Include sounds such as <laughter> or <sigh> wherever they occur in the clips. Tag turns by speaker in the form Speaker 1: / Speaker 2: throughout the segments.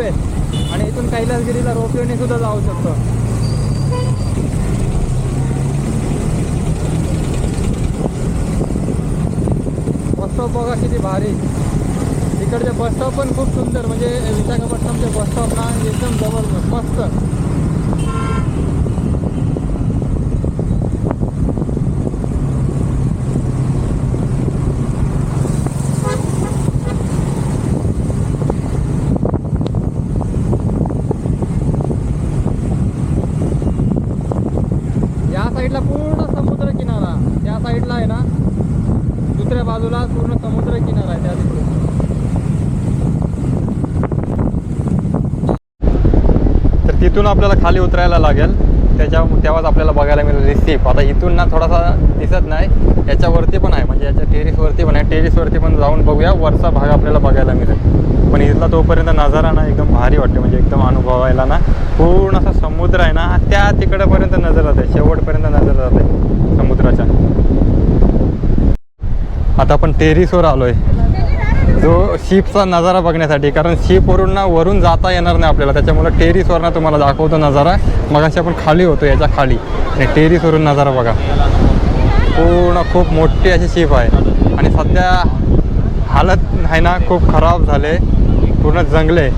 Speaker 1: Highway आणि इथून कैलासगिरीला रोपवेने सुद्धा जाऊ शकतो. बसस्टॉप बघा किती भारी. इकडचे बसस्टॉप पण खूप सुंदर. म्हणजे विशाखापट्टणमचे बसस्टॉप ना एकदम जबरदस्त. मस्त. दुसऱ्या बाजूला पूर्ण समुद्र किनारा आहे त्या तिकडे. तर तिथून आपल्याला खाली उतरायला लागेल. त्याच्या तेव्हाच आपल्याला बघायला मिळेल रिसिप आता इथून ना थोडासा दिसत नाही. याच्यावरती पण आहे. म्हणजे याच्या टेरिसवरती पण आहे. टेरिसवरती पण जाऊन बघूया. वरचा भाग आपल्याला बघायला मिळेल. पण इथला तोपर्यंत नजारा ना एकदम भारी वाटते. म्हणजे एकदम अनुभवायला ना. पूर्ण असा समुद्र आहे ना. त्या तिकडपर्यंत नजर जाते. शेवटपर्यंत नजर जाते समुद्राच्या. आता आपण टेरिसवर आलोय. जो शिपचा नजारा बघण्यासाठी कारण शिपवरून ना वरून जाता येणार नाही आपल्याला. त्याच्यामुळे टेरिसवर ना तुम्हाला दाखवतो नजारा. मगाशी आपण खाली होतो याच्या खाली. आणि टेरिसवरून नजारा बघा. पूर्ण खूप मोठी अशी शिप आहे. आणि सध्या हालत आहे ना खूप खराब झाले पूर्ण जंगले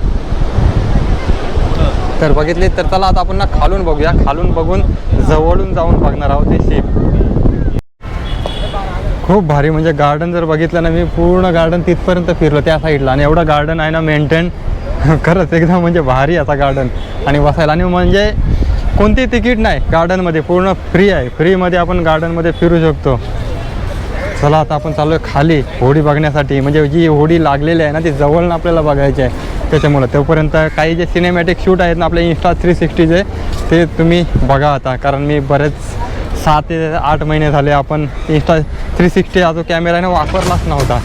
Speaker 1: तर बघितले तर चला आता आपण ना खालून बघूया. खालून बघून जवळून जाऊन बघणार आहोत ही शिप खूप भारी म्हणजे गार्डन जर बघितलं ना मी पूर्ण गार्डन तिथपर्यंत फिरलो त्या साईडला आणि एवढं गार्डन आहे ना मेंटेन <laughs> खरंच एकदम म्हणजे भारी असा गार्डन आणि बसायला. आणि म्हणजे कोणती तिकीट नाही गार्डनमध्ये पूर्ण फ्री आहे. फ्रीमध्ये आपण गार्डनमध्ये फिरू शकतो. चला आता आपण चालू आहे खाली होडी बघण्यासाठी. म्हणजे जी होडी लागलेली आहे ना ती जवळनं आपल्याला बघायची आहे. त्याच्यामुळं तोपर्यंत काही जे सिनेमॅटिक शूट आहेत ना आपले इन्स्टा थ्री सिक्स्टीचे ते तुम्ही बघा आता. कारण मी बरेच सहा ते आठ महिने झाले आपण इन्स्टा थ्री सिक्स्टी हा जो कॅमेरा आहे ना वापरलाच नव्हता.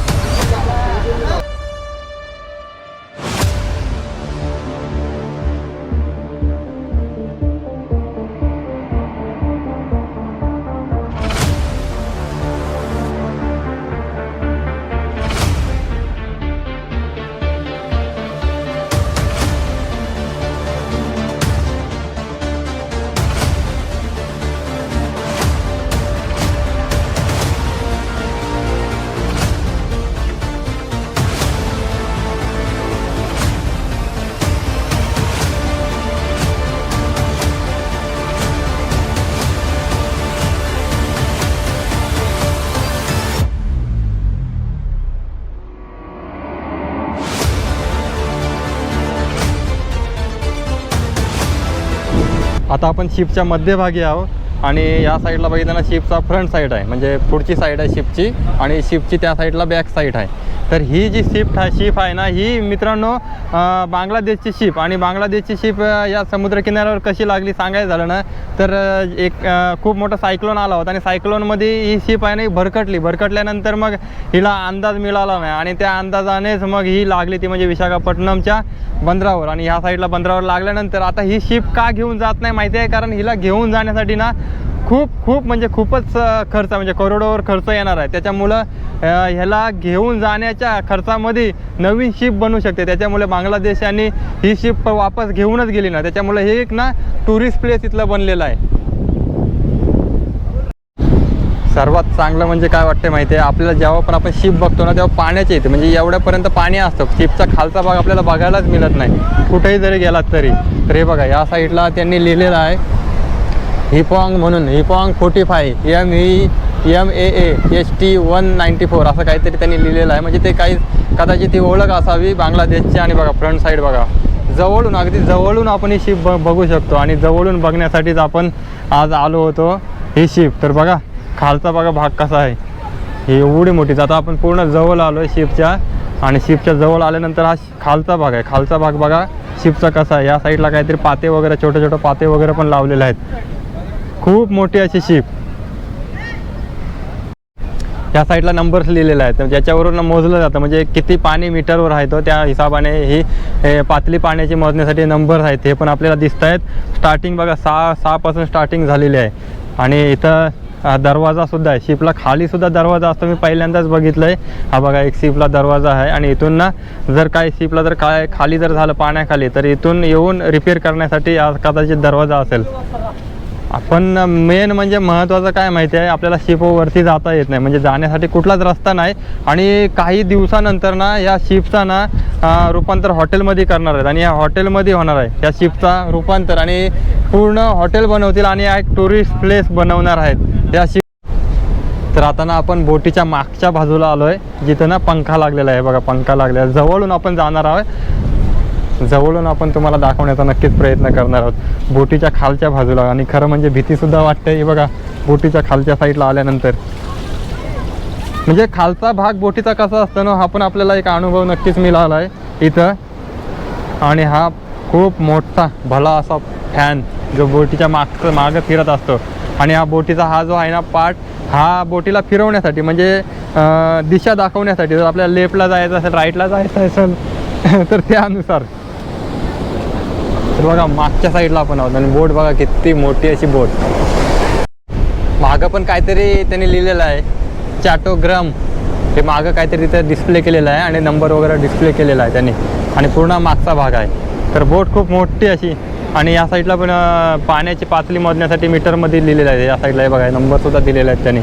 Speaker 1: आता आपण शिपच्या मध्यभागी आहोत आणि या साईडला बघितलं ना शिपचा फ्रंट साईड आहे. म्हणजे पुढची साईड आहे शिपची आणि शिपची त्या साईडला बॅक साईड आहे. तर ही जी शिप शिप आहे ना ही मित्रांनो बांगलादेशची शिप आणि बांगलादेशची शिप या समुद्र किनाऱ्यावर कशी लागली सांगायचं झालं ना तर एक खूप मोठा सायक्लोन आला होता. आणि सायक्लोनमध्ये ही शिप आहे ना ही भरकटली. भरकटल्यानंतर मग हिला अंदाज मिळाला नाही. आणि त्या अंदाजानेच मग ही लागली ती म्हणजे विशाखापट्टणमच्या बंदरावर. आणि ह्या साईडला बंदरावर लागल्यानंतर आता ही शिप का घेऊन जात नाही माहिती आहे? कारण हिला घेऊन जाण्यासाठी ना खूप खूप म्हणजे खूपच खर्च म्हणजे करोडोवर खर्च येणार आहे. त्याच्यामुळं ह्याला घेऊन जाण्याच्या खर्चामध्ये नवीन शिप बनू शकते. त्याच्यामुळे बांगलादेशाने ही शिप वापस घेऊनच गेली ना. त्याच्यामुळे हे एक ना टुरिस्ट प्लेस इथलं बनलेलं आहे. सर्वात चांगलं म्हणजे काय वाटतं माहिती आहे? आपल्याला जेव्हा पण आपण शिप बघतो ना तेव्हा पाण्याचे येते. म्हणजे एवढ्यापर्यंत पाणी असतं. शिपचा खालचा भाग आपल्याला बघायलाच मिळत नाही. कुठेही जरी गेलात तरी. तर हे बघा या साईडला त्यांनी लिहिलेलं आहे. हिपॉंग म्हणून हिपॉंग forty five M E M A H T one ninety four असं काहीतरी त्यांनी लिहिलेलं आहे. म्हणजे ते काही कदाचित ती ओळख असावी बांगलादेशची आणि बघा फ्रंट साईड बघा. जवळून अगदी जवळून आपण ही शिप ब बघू शकतो आणि जवळून बघण्यासाठीच आपण आज आलो होतो ही शिप तर बघा खालचा बघा भाग कसा आहे. ही एवढी मोठी आता आपण पूर्ण जवळ आलो आहे शिपच्या आणि शिपच्या जवळ आल्यानंतर हा खालचा भाग आहे. खालचा भाग बघा शिपचा कसा आहे. या साईडला काहीतरी पाते वगैरे छोटे छोटे पाते वगैरे पण लावलेले आहेत. खूप मोठी अशी शिप या साईडला नंबर्स लिहिलेले आहेत. म्हणजे ज्याच्यावरून मोजलं जातं. म्हणजे किती पाणी मीटरवर आहे तो त्या हिशोबाने ही पातळी पाण्याची मोजण्यासाठी नंबर्स आहेत. हे पण आपल्याला दिसत आहेत. स्टार्टिंग बघा सहा सहापासून स्टार्टिंग झालेली आहे. आणि इथं दरवाजासुद्धा दरवाजा सुद्धा आहे. शिपला खाली सुद्धा दरवाजा असतो. मी पहिल्यांदाच बघितलंय. हा बघा एक शिपला दरवाजा आहे. आणि इथून ना जर काय शिपला जर काय खाली जर झालं पाण्याखाली तर इथून येऊन रिपेअर करण्यासाठी कदाचित दरवाजा असेल. आपण मेन म्हणजे महत्त्वाचं काय माहिती आहे? आपल्याला शिपवरती जाता येत नाही. म्हणजे जाण्यासाठी कुठलाच रस्ता नाही. आणि काही दिवसानंतर ना या शिपचा ना रूपांतर हॉटेलमध्ये करणार आहेत. आणि या हॉटेलमध्ये होणार आहे. या शिपचा रूपांतर. आणि पूर्ण हॉटेल बनवतील आणि एक टुरिस्ट प्लेस बनवणार आहेत. या शिप तर आता ना आपण बोटीच्या मागच्या बाजूला आलो आहे जिथं ना पंखा लागलेला आहे. बघा पंखा लागलेला आहे. जवळून आपण जाणार आहोत. जवळून आपण तुम्हाला दाखवण्याचा नक्कीच प्रयत्न करणार आहोत. बोटीच्या खालच्या बाजूला आणि खरं म्हणजे भीतीसुद्धा वाटते. हे बघा बोटीच्या खालच्या साईडला आल्यानंतर. म्हणजे खालचा भाग बोटीचा कसा असतो ना हा पण आपल्याला एक अनुभव नक्कीच मिळाला आहे इथं. आणि हा खूप मोठा भला असा फॅन जो बोटीच्या मागचं मागं फिरत असतो. आणि हा बोटीचा हा जो आहे ना पार्ट हा बोटीला फिरवण्यासाठी म्हणजे दिशा दाखवण्यासाठी जर आपल्याला लेफ्टला जायचं असेल राईटला जायचं असेल <laughs> तर त्यानुसार. तर बघा मागच्या साईडला आपण आहोत. आणि बोट बघा किती मोठी अशी बोट. मागं पण काहीतरी त्यांनी लिहिलेलं आहे. चॅटोग्राम हे मागं काहीतरी तिथं डिस्प्ले केलेलं आहे आणि नंबर वगैरे डिस्प्ले केलेला आहे त्यांनी. आणि पूर्ण मागचा भाग आहे. तर बोट खूप मोठी अशी. आणि या साईडला पण पाण्याची पातळी मोजण्यासाठी मीटरमध्ये लिहिलेलं आहे. या साईडला हे बघा नंबरसुद्धा दिलेला आहे त्यांनी.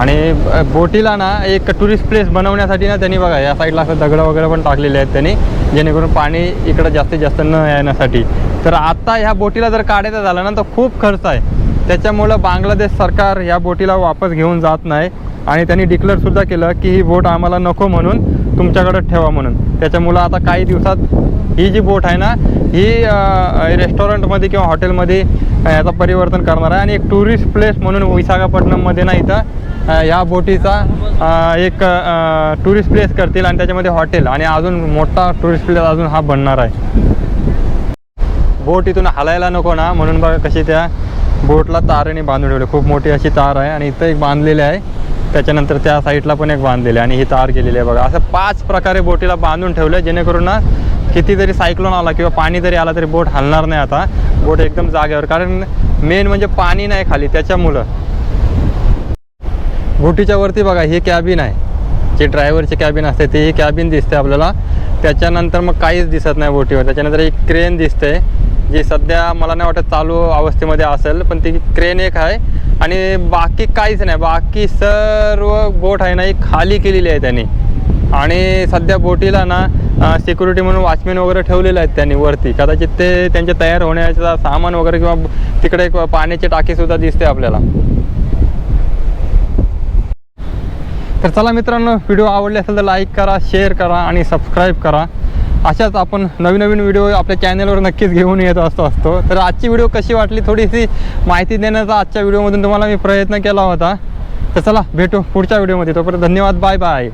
Speaker 1: आणि बोटीला ना एक टुरिस्ट प्लेस बनवण्यासाठी ना त्यांनी बघा या साईडला असं दगडं वगैरे पण टाकलेले आहेत त्यांनी जेणेकरून पाणी इकडं जास्तीत जास्त न येण्यासाठी. तर आता ह्या बोटीला जर काढायचं झालं ना तर खूप खर्च आहे. त्याच्यामुळं बांगलादेश सरकार या बोटीला वापस घेऊन जात नाही. आणि त्यांनी डिक्लेअरसुद्धा केलं की ही बोट आम्हाला नको म्हणून तुमच्याकडं ठेवा म्हणून. त्याच्यामुळं आता काही दिवसात ही जी बोट आहे ना ही रेस्टॉरंटमध्ये किंवा हॉटेलमध्ये याचं परिवर्तन करणार आहे. आणि एक टुरिस्ट प्लेस म्हणून विशाखापट्टणममध्ये ना इथं या बोटीचा एक टुरिस्ट प्लेस करतील आणि त्याच्यामध्ये हॉटेल आणि अजून मोठा टुरिस्ट प्लेस अजून हा बनणार आहे. बोट इथून हलायला नको ना म्हणून बघा कशी त्या बोटला तारेने बांधून ठेवले. खूप मोठी अशी तार आहे आणि इथं एक बांधलेली आहे. त्याच्यानंतर त्या साईडला पण एक बांधलेली आहे आणि ही तार गेलेली आहे बघा. असं पाच प्रकारे बोटीला बांधून ठेवलं जेणेकरून ना किती जरी सायक्लोन आला किंवा पाणी जरी आला तरी बोट हलणार नाही आता. बोट एकदम जागेवर. कारण मेन म्हणजे पाणी नाही खाली त्याच्यामुळं. बोटीच्या वरती बघा हे कॅबिन आहे. जे ड्रायव्हरचे कॅबिन असते ती ही कॅबिन दिसते आपल्याला. त्याच्यानंतर मग काहीच दिसत नाही बोटीवर. त्याच्यानंतर एक क्रेन दिसते जी सध्या मला नाही वाटत चालू अवस्थेमध्ये असेल पण ती क्रेन एक आहे. आणि बाकी काहीच नाही. बाकी सर्व बोट आहे ना ही खाली केलेली आहे त्यांनी. आणि सध्या बोटीला ना सिक्युरिटी म्हणून वॉचमॅन वगैरे ठेवलेले आहेत त्यांनी वरती. कदाचित ते त्यांचे तयार होण्याचा सामान वगैरे किंवा तिकडे एक पाण्याची टाकीसुद्धा दिसते आपल्याला. तर चला मित्रांनो व्हिडिओ आवडले असेल तर लाईक करा शेअर करा आणि सबस्क्राईब करा. अशाच आपण नवीन नवीन व्हिडिओ आपल्या चॅनलवर नक्कीच घेऊन येत असतो असतो. तर आजची व्हिडिओ कशी वाटली थोडीशी माहिती देण्याचा आजच्या व्हिडिओमधून तुम्हाला मी प्रयत्न केला होता. तर चला भेटू पुढच्या व्हिडिओमध्ये तोपर्यंत धन्यवाद बाय बाय